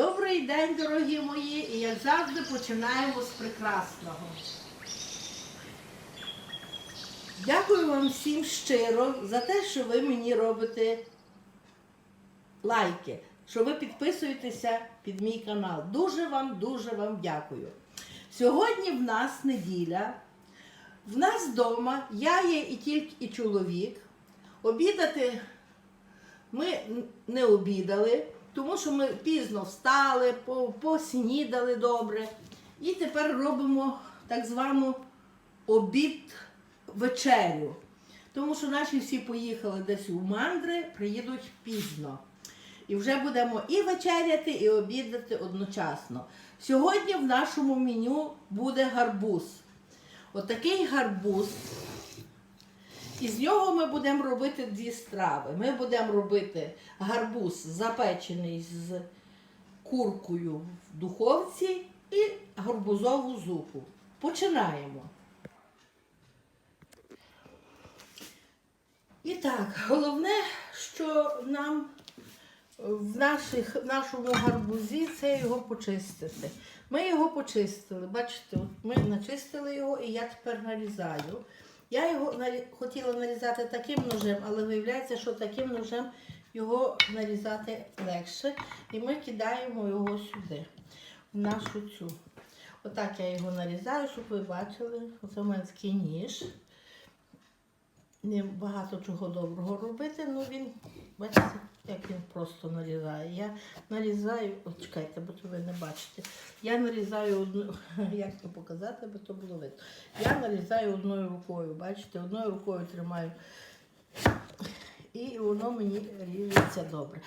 Добрий день, дорогі мої, і як завжди починаємо з прекрасного. Дякую вам всім щиро за те, що ви мені робите лайки, що ви підписуєтеся під мій канал. Дуже вам, дуже вам дякую. Сьогодні в нас неділя. В нас вдома я є і тільки і чоловік. Обідати ми не обідали, тому що ми пізно встали, поснідали добре. І тепер робимо так звану обід вечерю. Тому що наші всі поїхали десь у мандри, приїдуть пізно. І вже будемо і вечеряти, і обідати одночасно. Сьогодні в нашому меню буде гарбуз. Отакий гарбуз. І з нього ми будемо робити дві страви. Ми будемо робити гарбуз запечений з куркою в духовці і гарбузову зупу. Починаємо. І так, головне, що нам в, наших, нашому гарбузі це його почистити. Ми його почистили. Бачите, ми начистили його і я тепер нарізаю. Я його хотіла нарізати таким ножем, але виявляється, що таким ножем його нарізати легше. І ми кидаємо його сюди, в нашу цю. Отак я його нарізаю, щоб ви бачили. Оце у мене такий ніж. Не багато чого доброго робити, ну він, бачите, як він просто нарізає. Я нарізаю, от чекайте, бо то ви не бачите. Я нарізаю одну, як це показати, бо то було видно. Я нарізаю одною рукою, бачите, одною рукою тримаю. І воно мені ріжеться добре.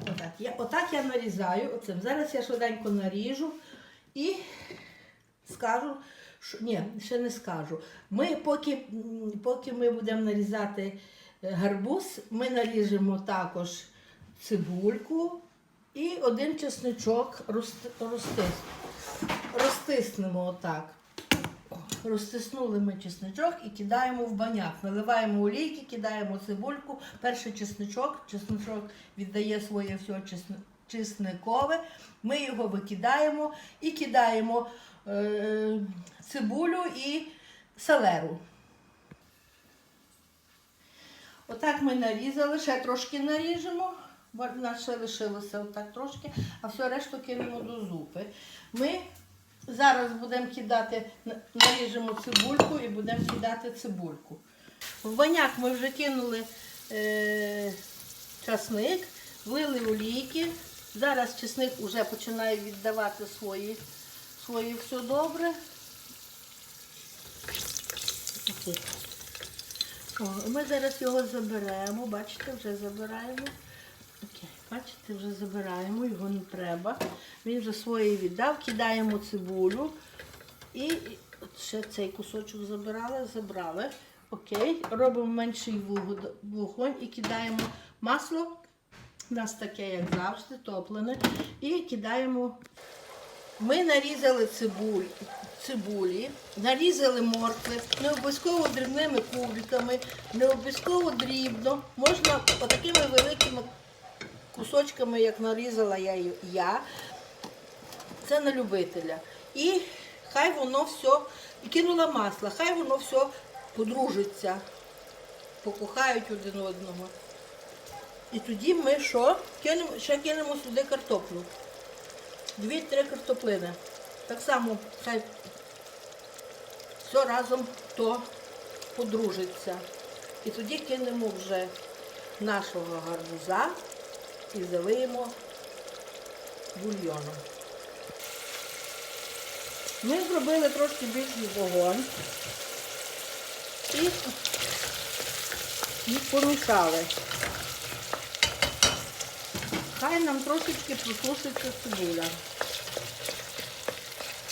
Отак я, отак я нарізаю оцим. Зараз я швиденько наріжу і скажу, що ні, ще не скажу. Ми поки, поки ми будемо нарізати е, гарбуз, ми наріжемо також цибульку і один чесничок розтис, розтиснемо отак. Розтиснули ми чесничок і кидаємо в баняк. Наливаємо олійки, кидаємо цибульку, перший чесничок. Чесничок віддає своє все чесн- чесникове. Ми його викидаємо і кидаємо цибулю і селеру. Отак ми нарізали, ще трошки наріжемо. бо в нас ще лишилося отак трошки, а все решту кинемо до зупи. Ми зараз будемо кидати, наріжемо цибульку і будемо кидати цибульку. В баняк ми вже кинули е, часник, влили олійки. Зараз чесник вже починає віддавати свої, свої все добре. О, ми зараз його заберемо, бачите, вже забираємо. Окей, бачите, вже забираємо, його не треба. Він вже своє віддав, кидаємо цибулю. І ще цей кусочок забирали, забрали. Окей, робимо менший вогонь і кидаємо масло. У нас таке, як завжди, топлене. І кидаємо. Ми нарізали цибуль, цибулі, нарізали моркви, не обов'язково дрібними кубиками, не обов'язково дрібно. Можна отакими великими кусочками, як нарізала я. я. Це на любителя. І хай воно все, і кинула масло, хай воно все подружиться, покохають один одного. І тоді ми що? Кинемо, ще кинемо сюди картоплю. Дві-три картоплини. Так само хай все разом то подружиться. І тоді кинемо вже нашого гарбуза і залиємо бульйоном. Ми зробили трошки більший вогонь і, і помішали. Хай нам трошечки просушиться цибуля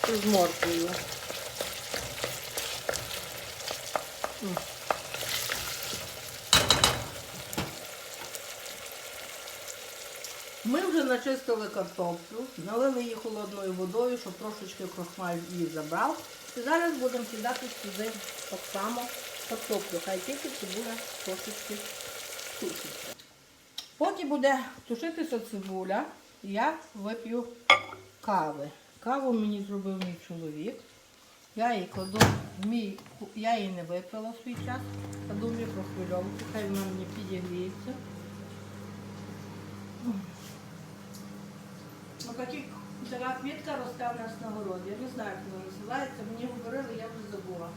з морквою. Ми вже начистили картоплю, налили її холодною водою, щоб трошечки крохмаль її забрав. І зараз будемо кидати сюди так само картоплю. Хай тільки цибуля трошечки тушиться. Поки буде тушитися цибуля, я вип'ю кави. Каву мені зробив мій чоловік. Я її кладу мій, я її не випила в свій час, кладу в мікрохвильовку, хай вона мені підігріється. Ну, такі, така квітка росте в нас на городі. Я не знаю, як вона називається. Мені говорили, я вже забула.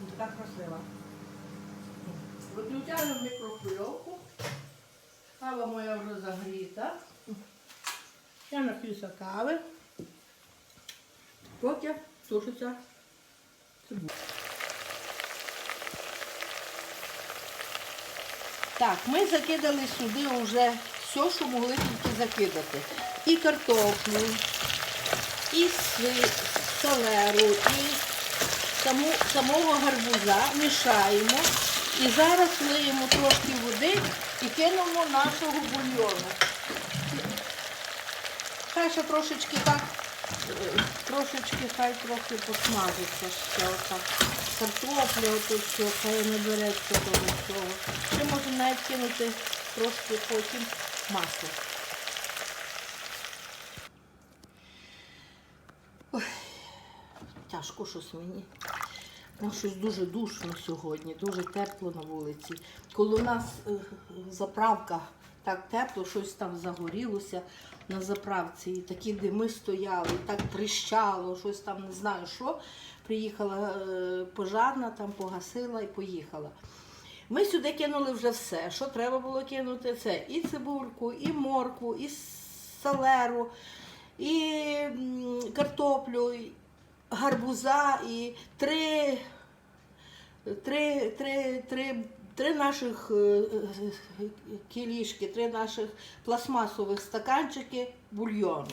Ну, Така красива. Виключаємо мікрохвильовку. Кава моя вже загріта. Я нап'юся кави. Поки тушиться цибуля. Так, ми закидали сюди вже все, що могли тільки закидати. І картоплю, і селеру, і саму, самого гарбуза мішаємо. І зараз влиємо трошки води і кинемо нашого бульйону. Хай ще трошечки так, трошечки хай трохи посмажиться ще отак. Картопля ото все, хай не береться того всього. Ще можна навіть кинути трошки потім масло. Ой, тяжко щось мені. Ну, щось дуже душно сьогодні, дуже тепло на вулиці. Коли у нас е, заправка так тепло, щось там загорілося на заправці, і такі дими стояли, і так тріщало, щось там не знаю що. Приїхала е, пожарна, там погасила і поїхала. Ми сюди кинули вже все, що треба було кинути. Це і цибульку, і моркву, і салеру, і картоплю, гарбуза, і три, три, три, три, три наших е, е, кілішки, три наших пластмасових стаканчики бульйону.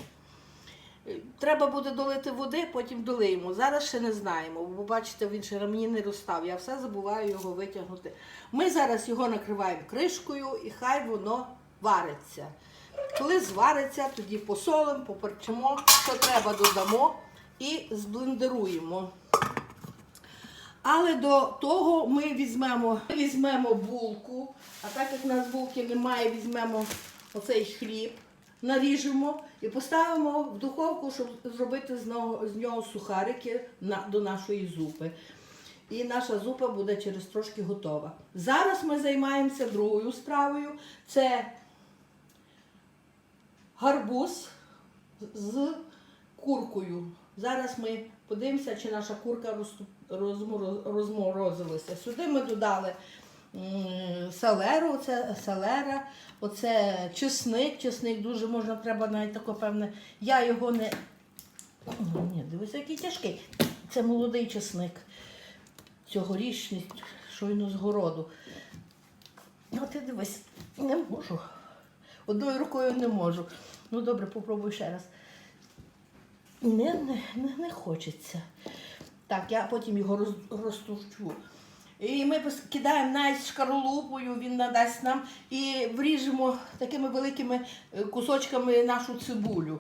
Треба буде долити води, потім долиємо. Зараз ще не знаємо, бо бачите, він ще мені не розстав. Я все забуваю його витягнути. Ми зараз його накриваємо кришкою і хай воно вариться. Коли звариться, тоді посолимо, поперчимо, що треба додамо і зблендеруємо. Але до того ми візьмемо, візьмемо булку, а так як в нас булки немає, візьмемо оцей хліб, наріжемо і поставимо в духовку, щоб зробити з нього, з нього сухарики на, до нашої зупи. І наша зупа буде через трошки готова. Зараз ми займаємося другою стравою. Це гарбуз з куркою. Зараз ми подивимося, чи наша курка розморозилася. Сюди ми додали м, селеру, це селера, оце чесник. Чесник дуже можна, треба навіть таке певне. Я його не. Ні, дивися, який тяжкий. Це молодий чесник. Цьогорічний, щойно з городу. Ну, ти дивись, не можу. Одною рукою не можу. Ну добре, попробуй ще раз. Не, не, не, хочеться. Так, я потім його роз, розтовчу. І ми кидаємо навіть шкаролупою, він надасть нам, і вріжемо такими великими е, кусочками нашу цибулю.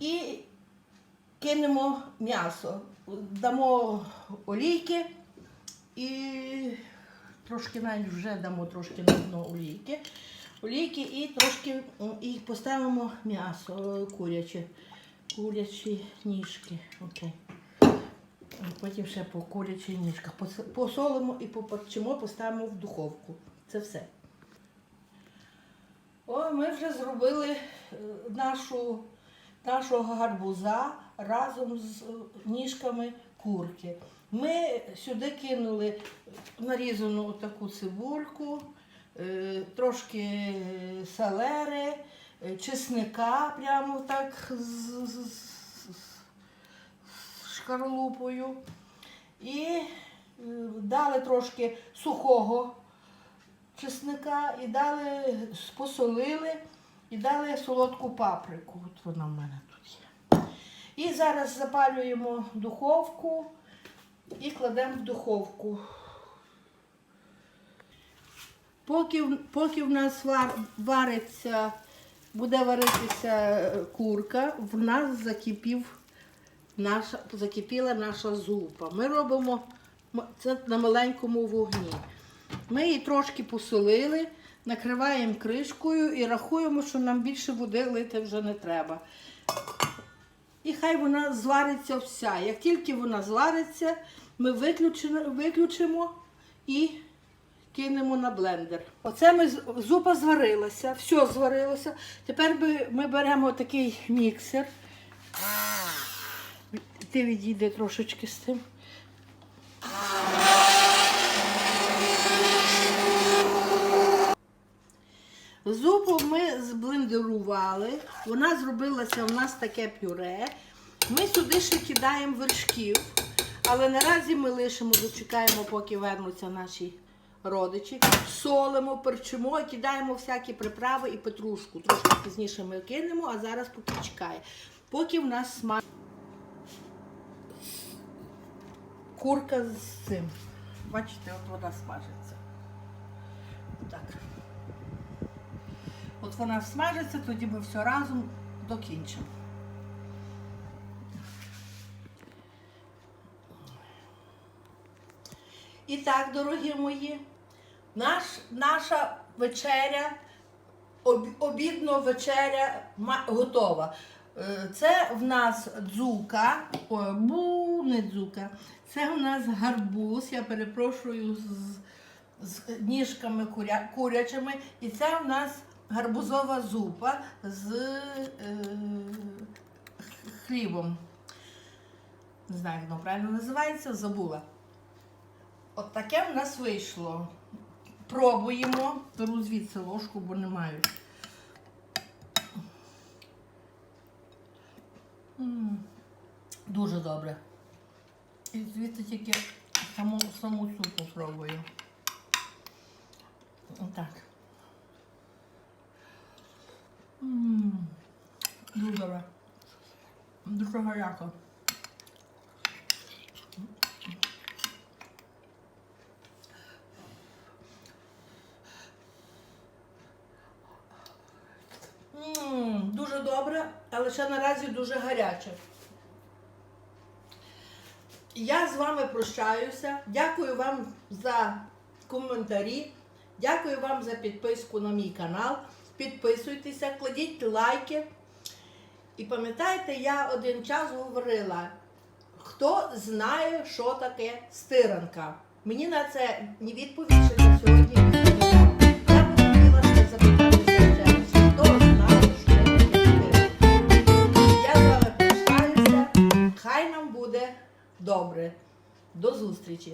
І кинемо м'ясо, дамо олійки і трошки навіть вже дамо трошки на дно олійки. Олійки і трошки і поставимо м'ясо е, куряче. Курячі ніжки. Окей. Потім ще по курячій ніжках. Посолимо і поперчимо, поставимо в духовку. Це все. О, ми вже зробили е, нашу, нашого гарбуза разом з е, ніжками курки. Ми сюди кинули нарізану таку цибульку, е, трошки селери, е, чесника прямо так з, з, з- шкарлупою. І е, дали трошки сухого чесника і дали, посолили і дали солодку паприку. От вона в мене тут є. І зараз запалюємо духовку і кладемо в духовку. Поки, поки в нас вар, вариться, буде варитися е, курка, в нас закипів наша, закипіла наша зупа. Ми робимо це на маленькому вогні. Ми її трошки посолили, накриваємо кришкою і рахуємо, що нам більше води лити вже не треба. І хай вона звариться вся. Як тільки вона звариться, ми виключимо, виключимо і кинемо на блендер. Оце ми зупа зварилася, все зварилося. Тепер ми беремо такий міксер. Ти відійди трошечки з тим. Зупу ми зблендерували, вона зробилася у нас таке пюре. Ми сюди ще кидаємо вершків, але наразі ми лишимо, дочекаємо, поки вернуться наші родичі. Солимо, перчимо, кидаємо всякі приправи і петрушку. Трошки пізніше ми кинемо, а зараз поки чекає. Поки в нас смак. Курка з цим. Бачите, от вона смажиться. Так. От вона смажиться, тоді ми все разом докінчимо. І так, дорогі мої, наш, наша вечеря, об, обідно вечеря готова. Е, Це в нас дзука, бу, не дзука. Це в нас гарбуз, я перепрошую з, з ніжками куря, курячими. І це в нас гарбузова зупа з е, хлібом. Не знаю, як воно правильно називається, забула. От таке в нас вийшло. Пробуємо. Беру звідси ложку, бо не маю. Дуже добре. І звідси тільки саму, саму супу пробую. Отак. Дуже добре. Дуже гарячо. М, Дуже добре, але ще наразі дуже гаряче. Я з вами прощаюся. Дякую вам за коментарі. Дякую вам за підписку на мій канал. Підписуйтеся, кладіть лайки. І пам'ятаєте, я один час говорила, хто знає, що таке стиранка. Мені на це ні відповідь добре. До зустрічі!